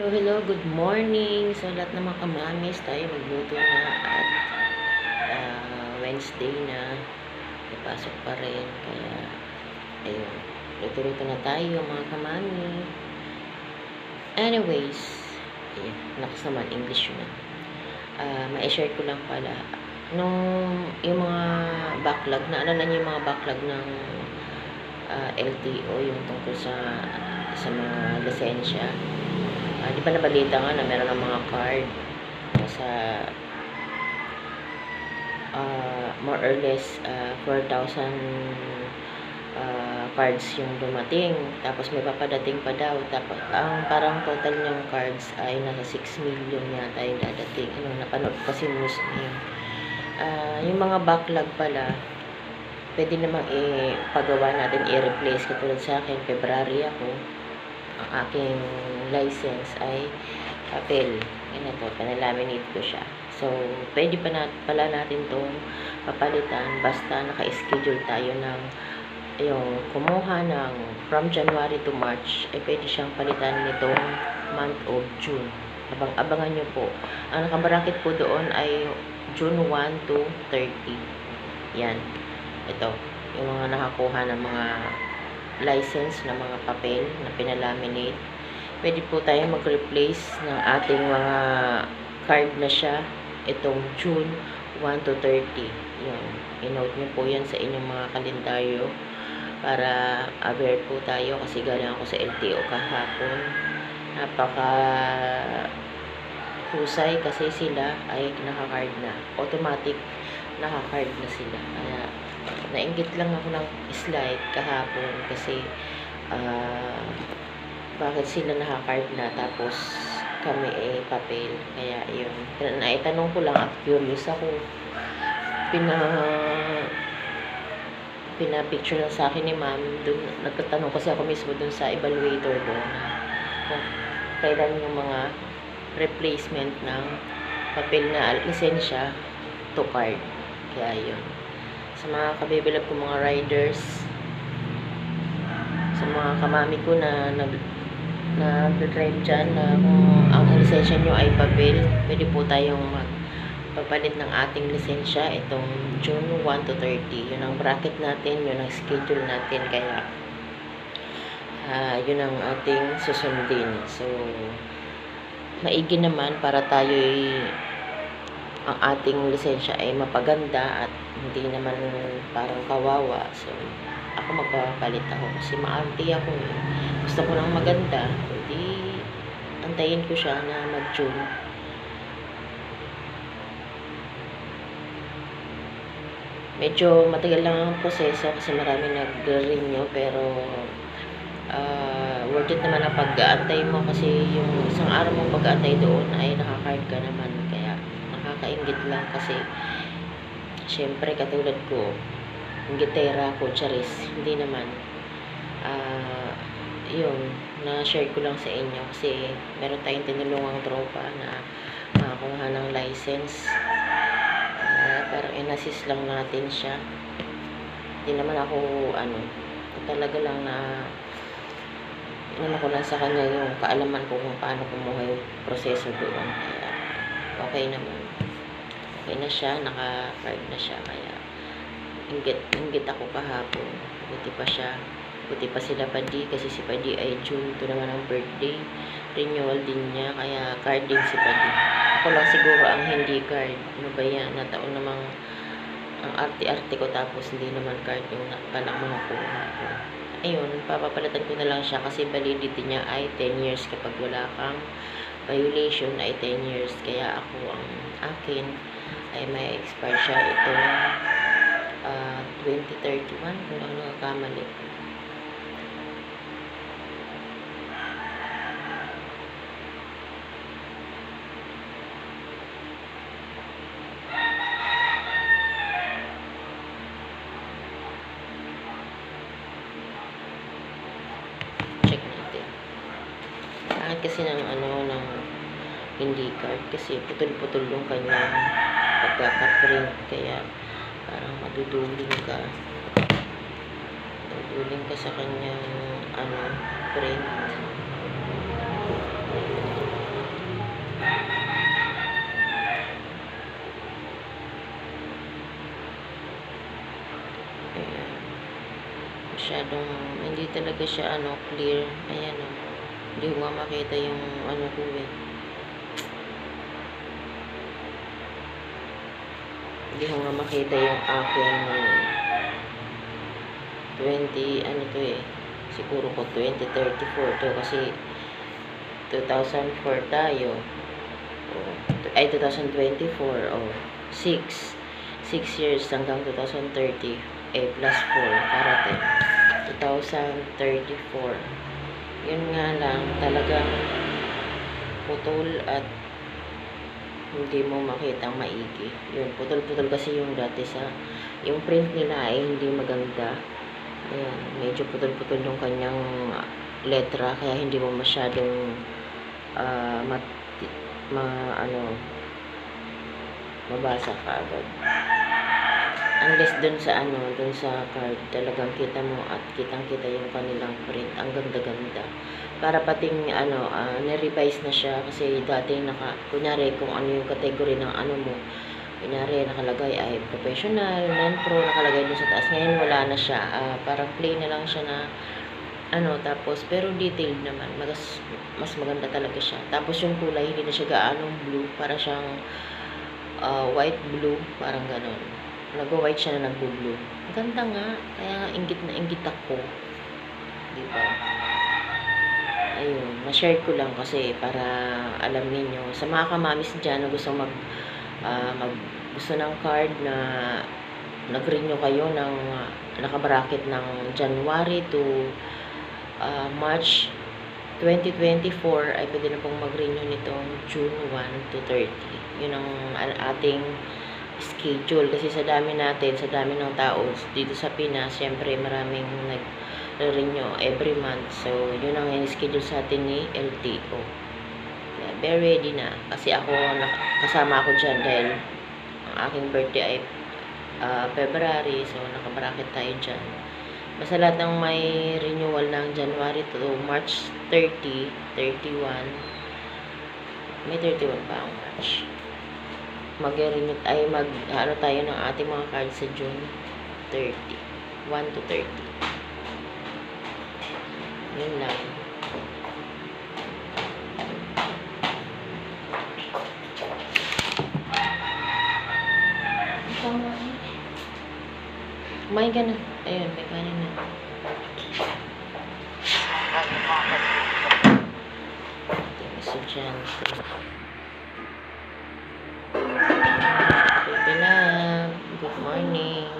Hello, hello, good morning sa lahat ng mga kamamis. Tayo magluto na at ah, Wednesday na. Ipasok pa rin. Kaya, ayun. Luto-luto na tayo mga kamami. Anyways, ayun. Lakas naman, English yun. Ah, ma-share ko lang pala. Nung yung mga backlog, naalala niyo yung mga backlog ng ah, LTO, yung tungkol sa sa mga lisensya. Ah, di ba nabalita nga na meron ng mga card sa ah, more or less ah, 4,000 ah, cards yung dumating. Tapos may papadating pa daw. Tapos ang parang total ng cards ay nasa 6 million yata yung dadating. Ano, napanood kasi news ngayon. Ah, yung mga backlog pala, pwede namang ipagawa natin, i-replace. Katulad sa akin, February ako, ang aking license ay papel. Yan na to, pinalaminate ko siya. So, pwede pa na, pala natin itong papalitan basta naka-schedule tayo ng yung kumuha ng from January to March, eh pwede siyang palitan nitong month of June. Abang, abangan nyo po. Ang nakabarakit po doon ay June 1 to 30. Yan. Ito. Yung mga nakakuha ng mga license na mga papel na pinalaminate. Pwede po tayo mag-replace ng ating mga card na siya itong June 1 to 30. Yun. I-note nyo po yan sa inyong mga kalendaryo para aware po tayo kasi galing ako sa LTO kahapon. Napaka husay kasi sila ay naka-card na. Automatic naka-card na sila. Kaya nainggit lang ako ng slide kahapon kasi ah, bakit sila naka-card na tapos kami eh papel. Kaya yun. Naitanong ko lang at curious ako. Pina pina-picture lang sa akin ni ma'am. Dun, nagtatanong kasi ako mismo dun sa evaluator na kung kailan yung mga replacement ng papel na lisensya to card. Kaya yun. Sa mga kabibilab ko mga riders, sa mga kamami ko na nag na drive dyan na kung ang lisensya nyo ay papel, pwede po tayong magpapalit ng ating lisensya itong June 1 to 30. Yun ang bracket natin, yun ang schedule natin. Kaya, ah yun ang ating susundin. So, maigi naman para tayo ang ating lisensya ay mapaganda at hindi naman parang kawawa. So, ako magpapalit ako kasi maarte ako eh. Gusto ko lang maganda. Hindi, antayin ko siya na mag-June. Medyo matagal lang ang proseso kasi marami nag-renew pero ah worth it naman ang pag-aantay mo kasi yung isang araw mong pag-aantay doon ay nakakard ka naman kaya nakakaingit lang kasi syempre katulad ko gitera ko charis hindi naman ah yun na-share ko lang sa inyo kasi meron tayong tinulungang tropa na makakuha ng license Ah, parang inassist lang natin siya hindi naman ako ano talaga lang na inano ko lang sa kanya yung kaalaman ko kung paano kumuha yung proseso doon. Kaya, okay naman. Okay na siya, naka-card na siya. Kaya, inggit, inggit ako kahapon. Buti pa siya. Buti pa sila Padi, kasi si Padi ay June. Ito naman ang birthday. Renewal din niya, kaya card din si Padi. Ako lang siguro ang hindi card. Ano ba yan? Nataon namang ang arte-arte ko tapos hindi naman card yung palang mga kuha ko ayun, papapalitan ko na lang siya kasi validity niya ay 10 years kapag wala kang violation ay 10 years. Kaya ako ang akin ay may expire siya itong uh, 2031 kung ano nakakamali. check natin. Bakit kasi ng ano, ng hindi card kasi putol-putol yung kanyang magkakaprint kaya parang maduduling ka. Maduduling ka sa kanyang ano print ayan. Masyadong hindi talaga siya ano clear. Ayan o oh. hindi mo makita yung ano ko eh Hindi ko nga makita yung aking 20, ano to eh. Siguro ko 2034 to kasi 2004 tayo. Oh, ay, 2024. Oh, 6. 6 years hanggang 2030. Eh, plus 4. Karate. 2034. Yun nga lang, talagang putol at hindi mo makitang maigi. Yun, putol-putol kasi yung dati sa, yung print nila ay hindi maganda. Ayan, medyo putol-putol yung kanyang letra, kaya hindi mo masyadong ah, mat, ma, ano, mabasa ka agad. Unless dun sa ano, dun sa card, talagang kita mo at kitang-kita yung kanilang print. Ang ganda-ganda. Para pating ano, ah, na-revise na siya kasi dati naka, kunyari kung ano yung category ng ano mo, kunyari nakalagay ay professional, non-pro, nakalagay dun sa taas. Ngayon wala na siya. Ah, parang plain na lang siya na ano, tapos, pero detailed naman. Mas, mas maganda talaga siya. Tapos yung kulay, hindi na siya gaanong blue. Para siyang ah, white blue, parang ganon. Nag-white siya na nag-blue. Ganda nga. Kaya nga, inggit na inggit ako. Di ba? Ayun, na-share ko lang kasi para alam ninyo. Sa mga kamamis dyan na gusto mag, ah, mag gusto ng card na nag-renew kayo ng nakabracket ng January to ah, March 2024 ay pwede na pong mag-renew nitong June 1 to 30. Yun ang ating schedule kasi sa dami natin, sa dami ng tao dito sa Pinas, syempre maraming nag-renew every month. So, yun ang in-schedule sa atin ni LTO. Kaya, be ready na. Kasi ako, kasama ako dyan dahil ang aking birthday ay ah, February. So, nakabracket tayo dyan. Basta lahat ng may renewal ng January to March 30, 31. May 31 pa ang March. Mag-renew ay mag ano tayo ng ating mga cards sa June 30. 1 to 30. Yun lang. Kumain ka. Ayun, may kanin na. Estudyante. Morning.